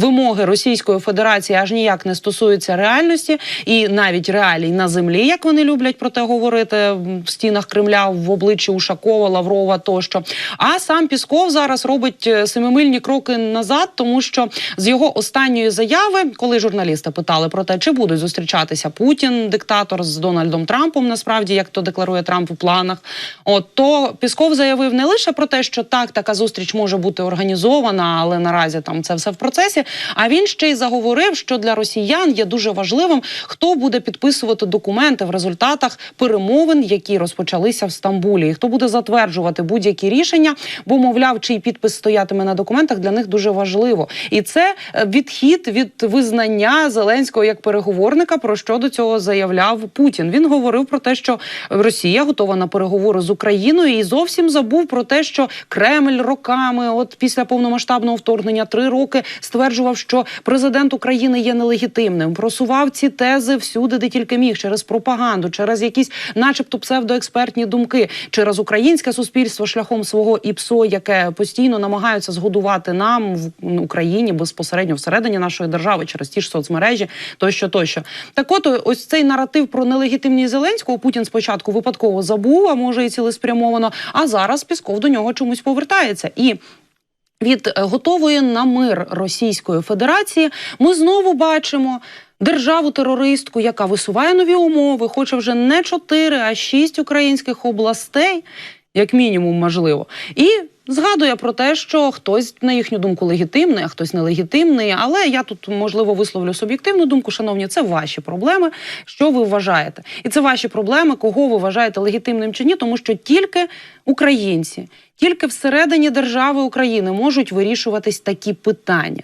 Вимоги Російської Федерації аж ніяк не стосуються реальності і навіть реалій на землі, як вони люблять про те говорити в стінах Кремля в обличчі Ушакова, Лаврова тощо. А сам Пісков зараз робить е, семимильні кроки назад, тому що з його останньої заяви, коли журналісти питали про те, чи будуть зустрічатися Путін, диктатор з Дональдом Трампом, насправді як то декларує Трамп у планах, от то Пісков заявив не лише про те, що так, така зустріч може бути організована, але наразі там це все в процесі. А він ще й заговорив, що для росіян є дуже важливим, хто буде підписувати документи в результатах перемовин, які розпочалися в Стамбулі, і хто буде затверджувати будь-які рішення, бо мовляв, чий підпис стоятиме на документах для них дуже важливо. І це е, відхід від визнання Зеленського як переговорника, про що до цього заявляв Путін. Він говорив про те, що Росія готова на переговори з Україною, і зовсім забув про те, що Кремль роками, от після повномасштабного вторгнення, три роки стверджував, що президент України є нелегітимним. Просував ці тези всюди, де тільки міг, через пропаганду, через якісь, начебто, псевдоекспертні думки, через українське суспільство шляхом свого ІПСО, яке постійно намагаються згодувати нам в Україні безпосередньо всередині нашої держави через ті ж соцмережі, тощо, тощо. Так, от ось цей наратив про нелегітимність Зеленського Путін спочатку випадково забув, а може і цілеспрямовано. А зараз Пісков до нього чомусь повертається і. Від е, готової на мир Російської Федерації. Ми знову бачимо державу терористку, яка висуває нові умови, хоче вже не чотири, а шість українських областей, як мінімум, можливо, і згадує про те, що хтось на їхню думку легітимний, а хтось нелегітимний. Але я тут можливо висловлю суб'єктивну думку. Шановні, це ваші проблеми. Що ви вважаєте? І це ваші проблеми, кого ви вважаєте легітимним чи ні, тому що тільки українці, тільки всередині держави України можуть вирішуватись такі питання.